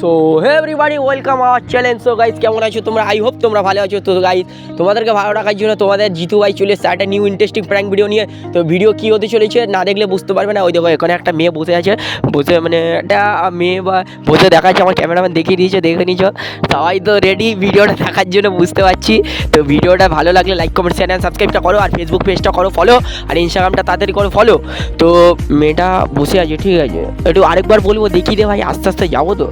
So hey everybody welcome our challenge so guys কেমন আছো তোমরা? আই হোপ তোমরা ভালো আছো। তো গাইস তোমাদেরকে ভালো রাখার জন্য তোমাদের জিতু ভাই চলে এসেছে একটা নিউ ইন্টারেস্টিং প্র্যাঙ্ক ভিডিও নিয়ে। তো ভিডিও কী হতে চলেছে না দেখলে বুঝতে পারবে না। ওই দেখো, এখানে একটা মেয়ে বসে আছে। বসে মানে একটা মেয়ে বা বসে দেখাচ্ছে, আমার ক্যামেরাম্যান দেখিয়ে দিয়েছে, দেখে নিছো সবাই তো রেডি ভিডিওটা দেখার জন্য বুঝতে পারছি। তো, ভিডিওটা ভালো লাগলে লাইক কমেন্ট চ্যানেল সাবস্ক্রাইবটা করো, আর ফেসবুক পেজটা করো ফলো আর ইনস্টাগ্রামটা তাড়াতাড়ি করো ফলো তো, মেয়েটা বসে আছে, ঠিক আছে। একটু আরেকবার বলব, দেখিয়ে দে ভাই, আস্তে আস্তে যাব তো।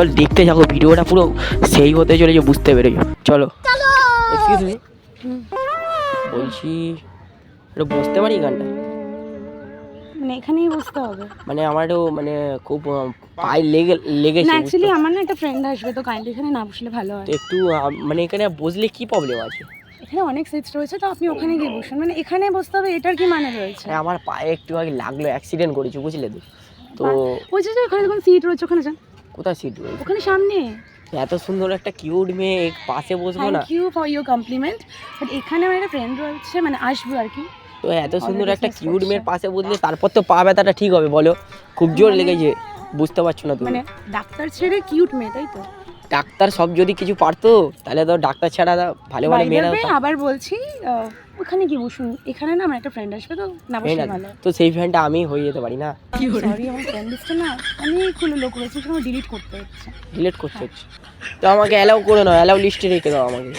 চল দেখতে যাব ভিডিওটা পুরো সেই হতে চলেছে বুঝতে পেরেছ। চলো। এক্সকিউজ মি বলছি একটু বসতে পারি গানটা? মানে এখানেই বসতে হবে। মানে আমার একটু মানে খুব পায়ে লেগে লেগেছে না অ্যাকচুয়ালি আমার না একটা ফ্রেন্ড আসবে তো কাইন্ডলি এখানে না বসলে ভালো হয়। একটু মানে এখানে বসলে কি প্রবলেম আছে? এখানে অনেক সিটস রয়েছে তো আপনি ওখানে গিয়ে বসুন। মানে এখানে বসতে হবে এটার কি মানে রয়েছে? আমার পায়ে একটু আগে লাগল অ্যাক্সিডেন্ট করেছি বুঝলে তো। তো বলছি যে ওখানে দেখুন সিট রয়েছে ওখানে যান। কোথায় সিট ওখানে সামনে। এত সুন্দর একটা কিউট মেয়ে পাশে বসবো না? Thank you for your compliment but এখানে আমার একটা ফ্রেন্ড রয়েছে মানে আসবে আর কি। তো এত সুন্দর একটা কিউট মেয়ের পাশে বসলে তারপর তো পা ব্যথাটা ঠিক হবে বলো। খুব জোর মানে- লেগেছে বুঝতে পারছ না তুমি? মানে ডাক্তার ছেড়ে কিউট মেয়ে তাই তো? ডাক্তার সব যদি কিছু পারতো তাহলে তো ডাক্তার ছাড়া ভালো ভালো মেয়েরা আবার বলছি ওখানে কি বসুন। এখানে না আমার একটা ফ্রেন্ড আসবে তো না না, ভালো। তো সেই ফ্রেন্ডটা আমি হয়ে যেতে পারি না। সরি আমার ফ্রেন্ড লিস্টে না অনেকগুলো লোক রয়েছে সেগুলো ডিলিট করতে হচ্ছে। ডিলেট করতে হচ্ছে। তো আমাকে অ্যালাউ করে নাও অ্যালাউ লিস্টে রেখে দাও আমাকে।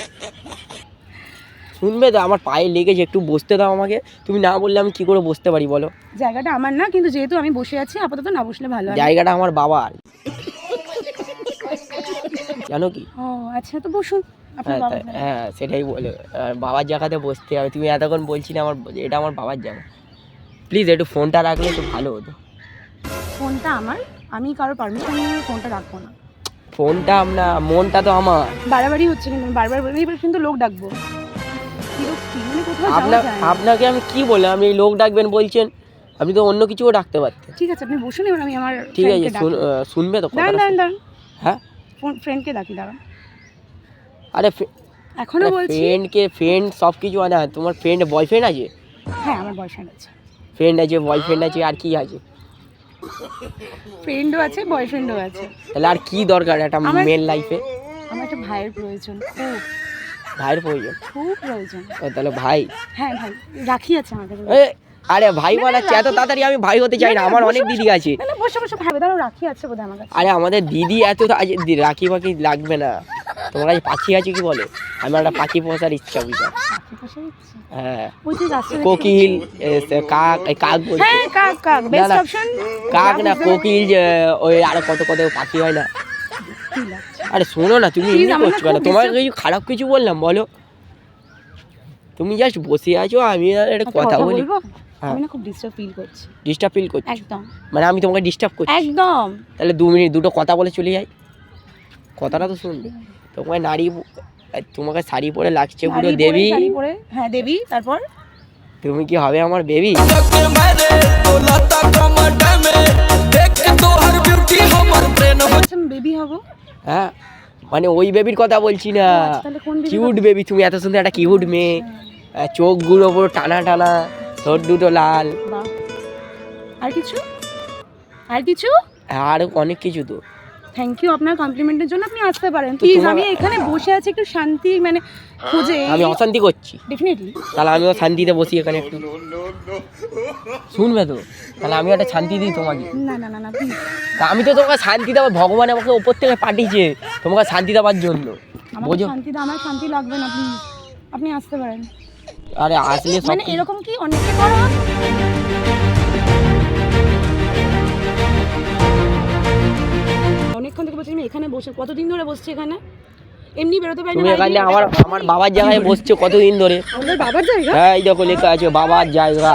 শুনবে তো আমার পায়ে লেগেছে একটু বসতে দাও আমাকে। তুমি না বললে আমি কি করে বসতে পারি বলো? জায়গাটা আমার না কিন্তু যেহেতু আমি বসে আছি আপাতত না বসলে ভালো জায়গাটা আমার বাবার। জানো কি? ও আচ্ছা তো বসুন আপনার হ্যাঁ হ্যাঁ সেটাই বলে বাবার জায়গাতে বসতে হবে। তুমি এতক্ষণ বলছিলে আমার এটা আমার বাবার জায়গা। প্লিজ একটু ফোনটা রাখলে একটু ভালো হতো। ফোনটা আমার? আমি কারোর পারমিশন নিয়ে ফোনটা রাখব না। ফোনটা আমরা মনটা তো আমার। বাড়াবাড়ি হচ্ছে কিন্তু আমি বারবার বলি এবার কিন্তু লোক ডাকবো। মানে আপনার আপনাকে আমি কি বললাম? আপনি লোক ডাকবেন বলছেন আপনি তো অন্য কিছুও ডাকতে পারতেন। ঠিক আছে আপনি বসুন এবার আমি আমার ঠিক আছে শুনবে তো হ্যাঁ? ফোন ফ্রেন্ডকে ডাকি দাঁড়ান আরে এখনও বলছি ফ্রেন্ডকে ফ্রেন্ড সব কিছু আনা তোমার ফ্রেন্ড বয়ফ্রেন্ড আছে? হ্যাঁ আমার বয়ফ্রেন্ড আছে। ফ্রেন্ড আছে বয়ফ্রেন্ড আছে আর কি আছে? ফ্রেন্ডও আছে বয়ফ্রেন্ডও আছে। তাহলে আর কি দরকার একটা মেন লাইফে আমার একটা ভাইয়ের প্রয়োজন খুব। ভাইয়ের প্রয়োজন? খুব প্রয়োজন। ও, তাহলে ভাই। হ্যাঁ ভাই। রাখি আছে আমার কাছে। এ, আরে ভাই বানাচ্ছে এত তাড়াতাড়ি আমি ভাই হতে চাই না আমার অনেক দিদি আছে। না বসে বসে ভাবে দাঁড়াও রাখি আছে বোধহয় আমার কাছে। আরে আমাদের দিদি এত রাখি ফাকি লাগবে না। তোমার কাছে পাখি আছে কি বলে? আমার একটা পাখি পোষার ইচ্ছা বুঝা হ্যাঁ। কোকিল কাক এই কাক পাচ্ছি। বলছে। হ্যাঁ কাক কাক। না, অপশন কাক না কোকিল যে ওই আরও কত কত পাখি হয় না। আরে শোনো না তুমি এমনি না করছ কেন? তোমার কিছু খারাপ কিছু বললাম বলো। তুমি জাস্ট বসে আছো আমি আর একটা কথা বলি। আমি না খুব ডিস্টার্ব ফিল করছি। ডিস্টার্ব ফিল করছি? একদম। মানে আমি তোমাকে ডিস্টার্ব করছি। একদম। তাহলে দু মিনিট দুটো কথা বলে চলে যাই। কথাটা তো শুনবে। তোমাকে নারী তোমাকে শাড়ি পরে লাগছে পুরো দেবী। হ্যাঁ দেবী তারপর? তুমি কি হবে আমার বেবি বেবি হব। হ্যাঁ মানে ওই বেবির কথা বলছি না। আচ্ছা, কিউট বেবি তুমি এত সুন্দর একটা কিউট মেয়ে। চোখগুলো পুরো টানা টানা ঠোঁট দুটো লাল। বাহ। আর কিছু? আর কিছু? আর অনেক কিছু তো। থ্যাংক ইউ আপনার কমপ্লিমেন্টের জন্য আপনি আসতে পারেন। প্লিজ আমি এখানে বসে আছি একটু শান্তি মানে খুঁজে আমি অশান্তি করছি। ডেফিনেটলি তাহলে আমিও শান্তিতে বসি এখানে একটু। শুনবে তো? তাহলে আমিও একটা শান্তি দিই তোমাকে। না না না না তা আমি তো তোমাকে শান্তি দেবো ভগবান আমাকে ওপর থেকে পাঠিয়েছে। তোমাকে শান্তি দেওয়ার জন্য। আমার বোঝো? শান্তি আমার শান্তি লাগবে না প্লিজ আপনি আসতে পারেন। আরে আসলে সব মানে এরকম কি অনেকে করো? অনেকক্ষণ থেকে বলছি আমি এখানে বসে কতদিন ধরে বসছি এখানে? এমনি বেরোতে পারি না এখানে আমার আমার বাবার জায়গায় বসছো কতদিন ধরে? আমাদের বাবার জায়গা? হ্যাঁ এই দেখো লেখা আছে বাবার জায়গা।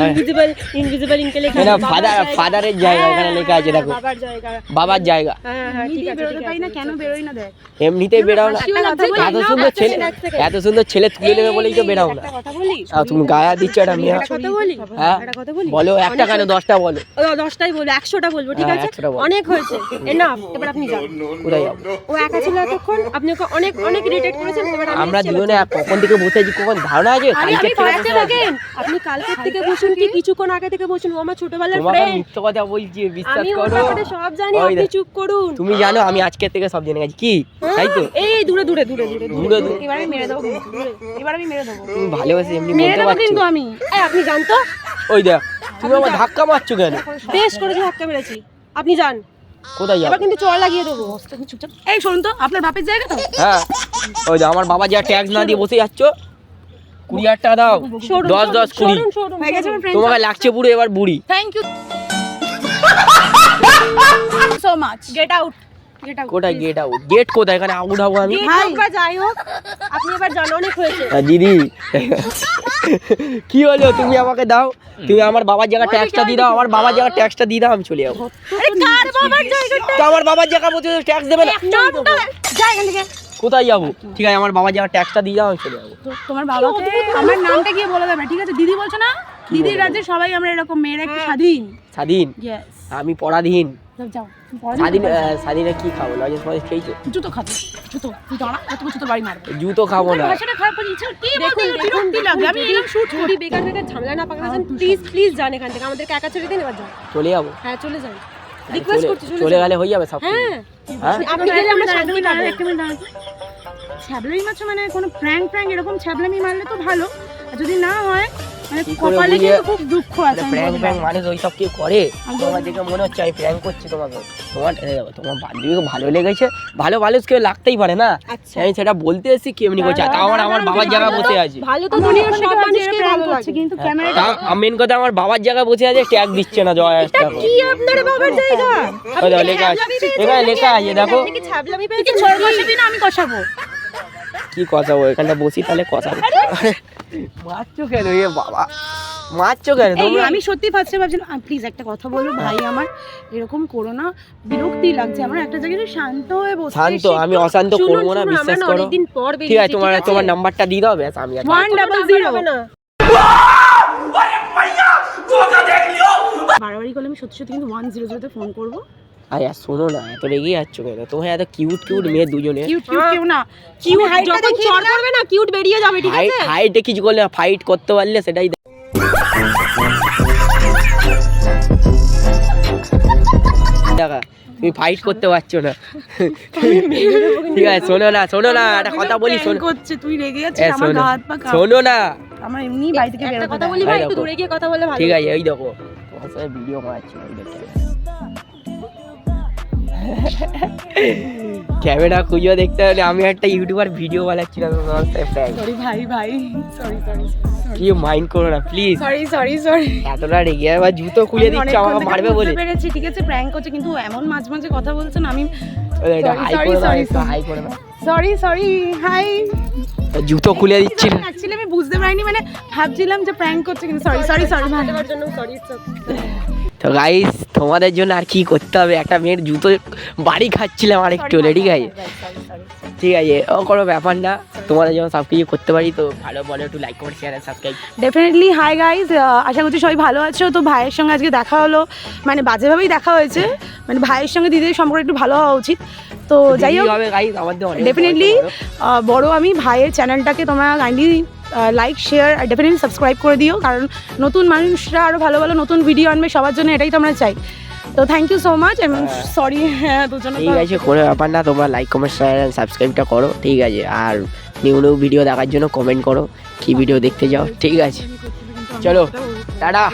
ইনভিজিবল ইনভিজিবল ইনকে লেখা এটা ফাদার ফাদারের জায়গা। এখানে লেখা আছে দেখো। বাবার জায়গা। বাবার জায়গা। হ্যাঁ হ্যাঁ ঠিক আছে বেরোতে পারি না? কেন বেরোই না দেখ? এমনিতেই বেরাও না। একটা কথা বলি, এত সুন্দর ছেলে এত সুন্দর ছেলে তুলে নেবে বলেই তো বেরাও না। একটা কথা বলি। আর তুমি গায়া দিচ্ছ একটা মেয়ে। কথা বলি? হ্যাঁ? কথা বলি? বলো একটা কেন? দশটা বলো। ও দশটাই বলব একশোটা বলব ঠিক হ্যাঁ, আছে? অনেক হয়েছে। এনা এবার আপনি যান। কোথায় যাব? ও একা ছিল এতক্ষণ আপনি ওকে অনেক অনেক ইরিটেট করেছেন এবার আমরা দুজনে কখন থেকে বসে আছি কখন ধারণা আছে? কালকে থেকে আপনি কালকের থেকে বসুন কি কিছুক্ষণ আগে থেকে বসুন ও আমার ছোটবেলার ফ্রেন্ড মিথ্যে কথা বলছি বিশ্বাস আমি করো। ব্যাপারে সব জানি আপনি চুপ করুন। তুমি জানো আমি আজকের থেকে সব জেনে গেছি। কি? তাই তো? এই দূরে দূরে দূরে দূরে দূরে দূরে এবার আমি মেরে দেবো কিন্তু। এবার আমি মেরে দেবো। তুমি ভালোবাসি এমনি মেরে দেবো কিন্তু আমি। এই, আপনি জান তো। ওই দেখ তুমি আমার ধাক্কা মারছো কেন? বেশ করেছি ধাক্কা মেরেছি। আপনি যান। কোথায় যাব? কিন্তু চড় লাগিয়ে দেবো। চুপচাপ এই শুনুন তো আপনার বাপের জায়গা তো? হ্যাঁ। ওই যে আমার বাবা যা ট্যাক্স না দিয়ে বসে যাচ্ছ কুড়ি হাজার টাকা দাও। দশ দশ কুড়ি। তোমাকে লাগছে পুরো এবার বুড়ি। Thank you so much get out gate কোথায় গেট আউট গেট কোথায়? এখানে আউট হব আমি গেট ভাই। হোক বা যাই হোক আপনি এবার জানা অনেক হয়েছে দিদি। কি হলো? তুমি আমাকে দাও। তুমি আমার বাবার জায়গা ট্যাক্সটা দিয়ে দাও। আমার বাবার জায়গা ট্যাক্সটা দিয়ে দাও আমি চলে যাব। আরে কার বাবার জায়গাটা তো আমার বাবার জায়গা ট্যাক্স দেবে না। কোথায় যাব? ঠিক আছে আমার বাবার জায়গা ট্যাক্সটা দিয়ে দাও আমি চলে যাব। তোমার বাবাকে আমার নামটা গিয়ে বলে দেবে ঠিক আছে? দিদি বলছো না? দিদির রাজ্যে সবাই আমরা এরকম মেয়েরা একটু স্বাধীন। স্বাধীন? আমি পরাধীন। যাও স্বাধীন স্বাধীনে কি খাব? লজেন্স ফজেন্স খেয়েছো জুতো খাব জুতো তুই দাঁড়া কত জুতো বাড়ি মারবে। জুতো খাব না। ভাষাটা খারাপ করে ইচ্ছা কি বলতে দেখুন বিরক্তি লাগে আমি এলাম শুট যদি বেকার বেকার ঝামেলা না পাকাচ্ছেন প্লিজ প্লিজ যান এখান থেকে আমাদেরকে একা ছেড়ে দিন এবার যান। চলে যাব। হ্যাঁ চলে যান। রিকোয়েস্ট চলে- করছি চলে গেলে হয়ে যাবে সব। হ্যাঁ। আপনি গেলে আমরা শান্তি পাবো একটা মিনিট দাঁড়াও ছ্যাবলামি মাছ মানে কোনো প্র্যাঙ্ক প্র্যাঙ্ক এরকম ছ্যাবলামি মারলে তো ভালো। আর যদি না হয় কপালে কিন্তু খুব দুঃখ আছে প্র্যাঙ্ক প্র্যাঙ্ক মানুষ ওই সব কেউ করে? তোমার দেখে মনে হচ্ছে আমি প্র্যাঙ্ক করছি তোমাকে। তোমার তোমার বান্ধবীকে ভালো লেগেছে। ভালো মানুষ কেউ লাগতেই পারে না। আচ্ছা। আমি সেটা বলতে এসেছি কেমনি করছে তাও আমার আমার বাবার জায়গায় বসে আছি। ভালো তো আমার দুনিয়ার সব মানুষকে prank করছে, কিন্তু ক্যামেরা মেন কথা আমার বাবার জায়গায় বসে আছে ট্যাগ দিচ্ছে না জয় আসতে। কি আপনার বাবার জায়গা? লেখা আছে। লেখা আছে দেখো। ছাবলামি তুই পেয়েছেন ছোট না আমি কষাবো। কি কষাবো এখানটা বসি তাহলে আরে, মারছো কেন এ বাবা? মারছো কেন? তোমরা আমি সত্যি ফার্স্টে ভাবছিলাম প্লিজ একটা কথা বলো ভাই আমার এরকম করো না বিরক্তি লাগছে আমার একটা জায়গায় শান্ত হয়ে বসে। শান্ত আমি অশান্ত করব না বিশ্বাস করো। ঠিক আছে? তোমার তোমার নাম্বারটা দিয়ে দাও ব্যাস আমি আর ওয়ান কোনো ডাবল নাম্বার জিরো। হবে না বাড়াবাড়ি করলে আমি সত্যি সত্যি কিন্তু ওয়ান জিরো জিরোতে ফোন করব। আরে আর শোনো না এত রেগে যাচ্ছ কেন? তোমার এত কিউট কিউট মেয়ে দুজনে। কিউট কিউট কেউ না। কিউট যখন চড় করবে না কিউট বেরিয়ে যাবে ঠিক হাইট আছে? হাইটে কিছু করলে ফাইট করতে পারলে সেটাই দেখ- তুমি ফাইট করতে পারছ না। ঠিক আছে শোনো না শোনো না একটা কথা বলি শোনো। করছে তুই রেগে যাচ্ছিস আমার গা হাত পা। শোনো না। আমার এমনি বাড়ি থেকে বেরোতে কথা বলি ভাই একটু দূরে গিয়ে কথা বলে ভালো ঠিক আছে এই দেখো। তোমার সাথে ভিডিও বানাচ্ছি এই দেখো। ক্যামেরা খুঁজে দেখতে হলে আমি একটা ইউটিউবার ভিডিও বানাচ্ছি না তোমার সাথে। সরি ভাই ভাই সরি সরি কি মাইন্ড করো না প্লিজ সরি সরি সরি এতটা রেগে আবার জুতো খুলে দিচ্ছে আমাকে মারবে বলে পেরেছি ঠিক আছে প্র্যাঙ্ক করছে কিন্তু এমন মাঝে মাঝে কথা বলছেন আমি এটা Sorry, হাই করে সরি সরি হাই জুতো খুলে দিচ্ছি অ্যাকচুয়ালি আমি বুঝতে পারিনি মানে ভাবছিলাম যে প্র্যাঙ্ক করছে কিন্তু সরি সরি সরি ভাই জন্য সরি তো গাইস তোমাদের জন্য আর কি করতে হবে? একটা মেয়ের জুতো বাড়ি খাচ্ছিলাম আর একটু হলে ঠিক আছে? ঠিক আছে ও কোনো ব্যাপার না। তোমাদের জন্য সব কিছু করতে পারি তো ভালো বলো একটু like comment share subscribe definitely hi guys আশা করছি সবাই ভালো আছো। তো ভাইয়ের সঙ্গে আজকে দেখা হলো মানে বাজেভাবেই দেখা হয়েছে। মানে ভাইয়ের সঙ্গে দিদির সম্পর্ক একটু ভালো হওয়া উচিত। তো যাই হোক ডেফিনেটলি বড় আমি ভাইয়ের চ্যানেলটাকে তোমরা কাইন্ডলি লাইক শেয়ার আর ডেফিনেটলি সাবস্ক্রাইব করে দিও। কারণ নতুন মানুষরা আরও ভালো ভালো নতুন ভিডিও আনবে সবার জন্য এটাই তো আমরা চাই। তো থ্যাংক ইউ সো মাচ এবং সরি হ্যাঁ দুজনে ঠিক আছে কোনো ব্যাপার না তোমরা লাইক কমেন্ট শেয়ার সাবস্ক্রাইবটা করো ঠিক আছে। আর নিউ নিউ ভিডিও দেখার জন্য কমেন্ট করো কী ভিডিও দেখতে যাও ঠিক আছে। চলো টাটা।